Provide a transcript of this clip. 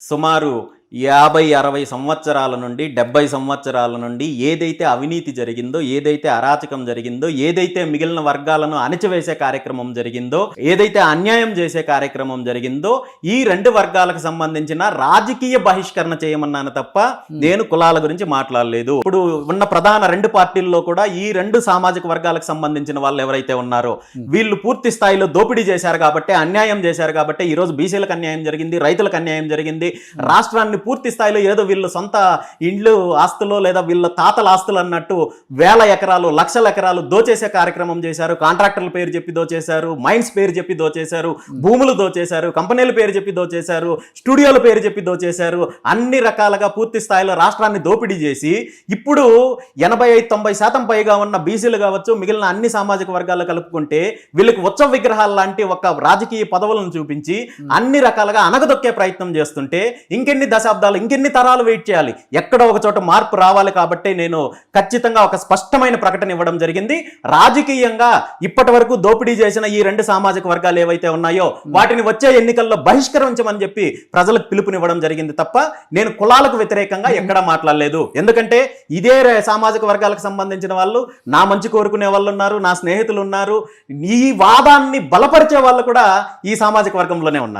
ಸುಮಾರು యాభై అరవై సంవత్సరాల నుండి డెబ్బై సంవత్సరాల నుండి ఏదైతే అవినీతి జరిగిందో ఏదైతే అరాచకం జరిగిందో ఏదైతే మిగిలిన వర్గాలను అణచివేసే కార్యక్రమం జరిగిందో ఏదైతే అన్యాయం చేసే కార్యక్రమం జరిగిందో ఈ రెండు వర్గాలకు సంబంధించిన రాజకీయ బహిష్కరణ చేయమన్నాను తప్ప నేను కులాల గురించి మాట్లాడలేదు. ఇప్పుడు ఉన్న ప్రధాన రెండు పార్టీల్లో కూడా ఈ రెండు సామాజిక వర్గాలకు సంబంధించిన వాళ్ళు ఎవరైతే ఉన్నారో వీళ్ళు పూర్తి స్థాయిలో దోపిడీ చేశారు కాబట్టి అన్యాయం చేశారు కాబట్టి ఈ రోజు బీసీలకు అన్యాయం జరిగింది రైతులకు అన్యాయం జరిగింది రాష్ట్రాన్ని పూర్తి స్థాయిలో ఏదో వీళ్ళు సొంత ఇండ్లు ఆస్తులు లేదా వీళ్ళ తాతల ఆస్తులు అన్నట్టు వేల ఎకరాలు లక్షల ఎకరాలు దోచేసే కార్యక్రమం చేశారు. కాంట్రాక్టర్ల పేరు చెప్పి దోచేశారు. మైన్స్ పేరు చెప్పి దోచేశారు. భూములు దోచేశారు. కంపెనీల పేరు చెప్పి దోచేశారు. స్టూడియోల పేరు చెప్పి దోచేశారు. అన్ని రకాలుగా పూర్తి స్థాయిలో రాష్ట్రాన్ని దోపిడీ చేసి ఇప్పుడు ఎనభై ఐదు తొంభై శాతం పైగా ఉన్న బీసీలు కావచ్చు మిగిలిన అన్ని సామాజిక వర్గాలు కలుపుకుంటే వీళ్ళకి ఉత్సవ విగ్రహాలు లాంటి ఒక రాజకీయ పదవులను చూపించి అన్ని రకాలుగా అనగదొక్కే ప్రయత్నం చేస్తుంటే ఇంకెన్ని దశ దశాబ్దాలు ఇంకెన్ని తరాలు వెయిట్ చేయాలి? ఎక్కడో ఒక చోట మార్పు రావాలి కాబట్టి నేను ఖచ్చితంగా ఒక స్పష్టమైన ప్రకటన ఇవ్వడం జరిగింది. రాజకీయంగా ఇప్పటి వరకు దోపిడీ చేసిన ఈ రెండు సామాజిక వర్గాలు ఏవైతే ఉన్నాయో వాటిని వచ్చే ఎన్నికల్లో బహిష్కరించమని చెప్పి ప్రజలకు పిలుపునివ్వడం జరిగింది తప్ప నేను కులాలకు వ్యతిరేకంగా ఎక్కడా మాట్లాడలేదు. ఎందుకంటే ఇదే సామాజిక వర్గాలకు సంబంధించిన వాళ్ళు నా మంచి కోరుకునే వాళ్ళు ఉన్నారు నా స్నేహితులు ఉన్నారు ఈ వాదాన్ని బలపరిచే వాళ్ళు కూడా ఈ సామాజిక వర్గంలోనే ఉన్నారు.